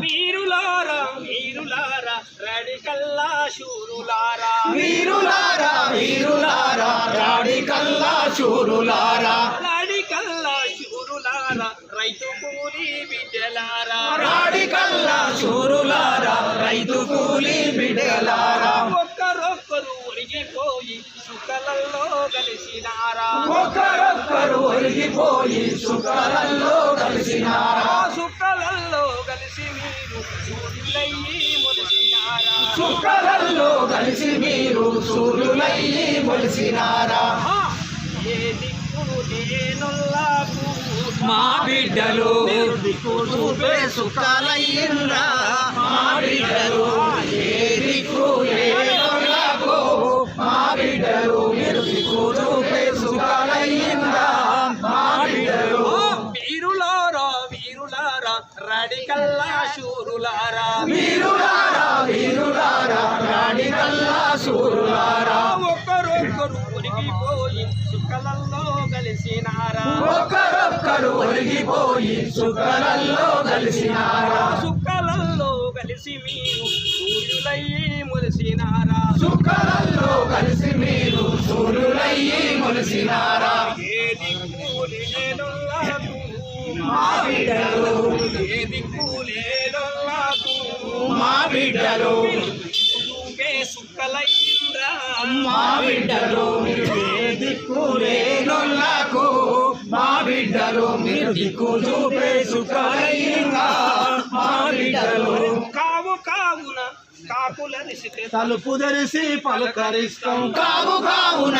వీరులారా వీరులారా రడికల్లా శూరులారా. వీరులారా వీరులారా రాడి కల్లా చూరులారా రడికల్లా శూరులారా రైతు కూలి బిడ్డలారా. రాడి కల్లా చూరులారా రైతు కూలి బిడ్డలారా. ఒక్కరొక్కరు ఒరిగిపోయి సుఖలలో కలిసినారా ఒకరొక్కరు ఒరిగిపోయి సుఖాలలో కలిసినారా సుఖాలలో కలిసి మీరు సూర్యులయ్యి మొలిసినారా మా బిడ్డలు చూపే సుఖాలయ్యిందా మా బిడ్డలు ఏ రడికల్లా శూరులారా. వీరులారా వీరులారా ఒక్కరొక్కరు ఒరిగిపోయి సుఖలలో కలిసినారా. ఒరిగిపోయి కలిసినారా. సుఖలలో కలిసి మీరు సూర్యులయ్యి కలిసి మీరు సూర్యులయ్యి మొలిసినారా. బిడ్డలు ఏ దిక్కు లేనొల్లాకు మా బిడ్డలు సుఖలయ్యింద్రా మా బిడ్డలు ఏ దిక్కు మా బిడ్డలు మీరు దిక్కు చూపే సుఖాలయ్యిందా మా బిడ్డలు కావున కాకులరిసితే తలుపు తెరిసి పలకరిస్తాం. కావు కావున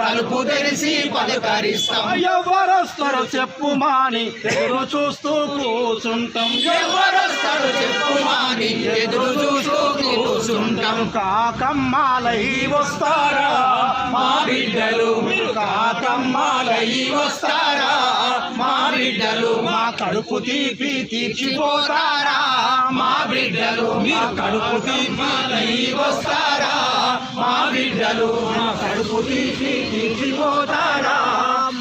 తలుపు తెరిసి పలకరిస్తాం. ఎవరొస్తారో చెప్పు మాని ఎదురు చూస్తూ కూర్చుంటాం. ఎవరొస్తాడు చెప్పుమాని ఎదురు చూస్తూ కూర్చుంటాం. కాకమ్మాలై వస్తారా? మా బిడ్డలు మీరు వస్తారా మా బిడ్డలు మా కడుపు తీపి తీర్చిపోతారా? మా బిడ్డలు మీ కడుపు తీపి వస్తారా మా బిడ్డలు మా కడుపు తీపి తీర్చిపోతారా?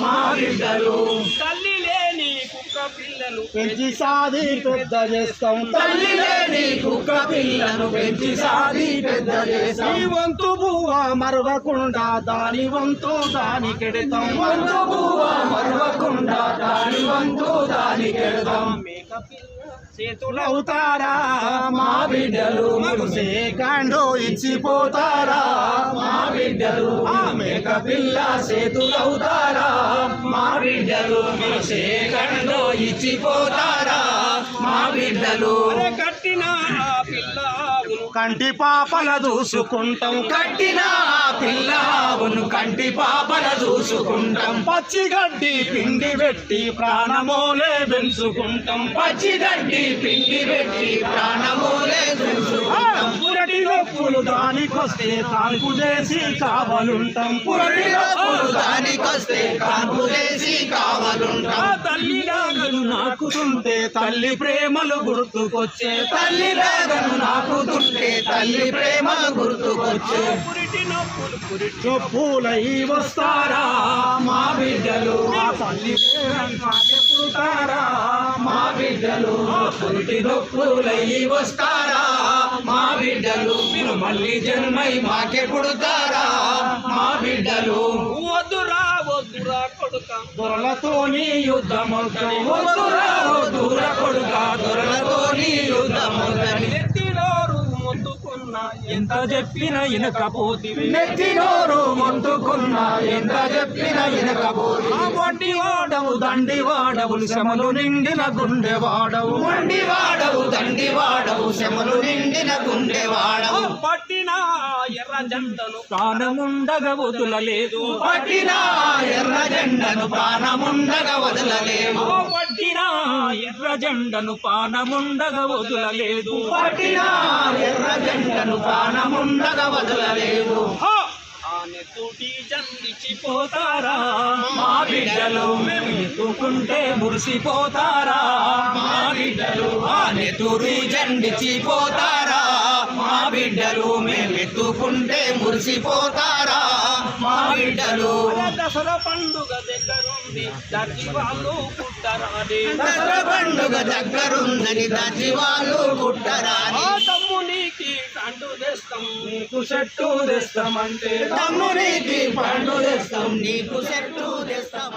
మా బిడ్డలు తల్లి పెంచి సాది పెద్ద చేస్తాం. తల్లి లేని కుక్క పిల్లను పెంచి సాది పెద్ద చేసాం ఈ వంతు బువ్వ మరవకుండా దాని వంతు దాని కెడతాం. వంతు పువ్వ మరవకుండా దాని వంతు దాని కెడదాం మేక పిల్ల చేతుల అవుతారా? మా బిడ్డలు మాకు సేకండు ఇచ్చిపోతారా? మా బిడ్డలు ఆ మేక పిల్ల చేతులవుతారా మా బిడ్డలు మీరు సేకంలో ఇచ్చిపోతారా? మా బిడ్డలు కంటి పాపల దూసుకుంటాం కట్టిన ఆ పిల్ల ఆవును కంటి పాపల చూసుకుంటాం. పచ్చి గడ్డి పిండి పెట్టి ప్రాణమోలే పెంచుకుంటాం. పచ్చి గడ్డి పిండి పెట్టి ప్రాణమూలే ఆ, చూసుకుంటాం పురటి నొప్పులు దానికొస్తే తానుకు చేసి కావాలుంటాం. పురిలో పురు దానికొస్తే కాపులేసి ఆ కావాలుంటాం. తల్లి నాగలు నాకుతుంటే తల్లి ప్రేమలు గుర్తుకొచ్చే. తల్లి రాగను నాకుతుంటే తల్లి ప్రేమ గుర్తుకొచ్చే. నొప్పులు చెప్పులై వస్తారా? మా బిడ్డలు తల్లి పుడతారా మా బిడ్డలు పురిటి నొప్పులయ్యి వస్తారా? మా బిడ్డలు మీరు మళ్ళీ జన్మై మాకే పుడతారా? మా బిడ్డలు వద్దురా దొరలతోని కొడుక మొత్తుకున్న ఎంత చెప్పినా ఇనకపోతివి నెత్తినోరు ఎంత చెప్పినా వడ్డీ వాడవు దండి వాడవు శ్రమలు నిండిన గుండె వాడవు. మొండి వాడవు దండి వాడవు శమలు నిండిన గుండె వాడవు. పట్టిన ఎర్ర జంటను ప్రాణముండగా వదులలేదు పట్టిన ఎర్ర జెండను పానముండగా వదలలేవు. ఆ పట్టిన ఎర్ర జెండను పానముండగా వదులలేదు. పట్టిన ఎర్ర జెండను పానముండగా వదలలేవు. ఆ నెత్తుటి జండిచిపోతారా మా బిడ్డలు మేము ఎత్తుకుంటే మురిసిపోతారా? మా బిడ్డలు ఆ నెతురు జెండిచిపోతారా మా బిడ్డలు మేమెత్తుకుంటే మురిసిపోతారా? మా బిడ్డలు. దసరా పండుగ దగ్గరుంది వాళ్ళు పుట్టరాని. దసరా పండుగ దగ్గరుందని దర్జీవాళ్ళు పుట్టరాని. ఆ తమ్మునికి కండు తెస్తాం నీకు చెట్టు తెస్తామంటే. తమ్మునికి పండు తెస్తాం నీకు చెట్టు తెస్తాం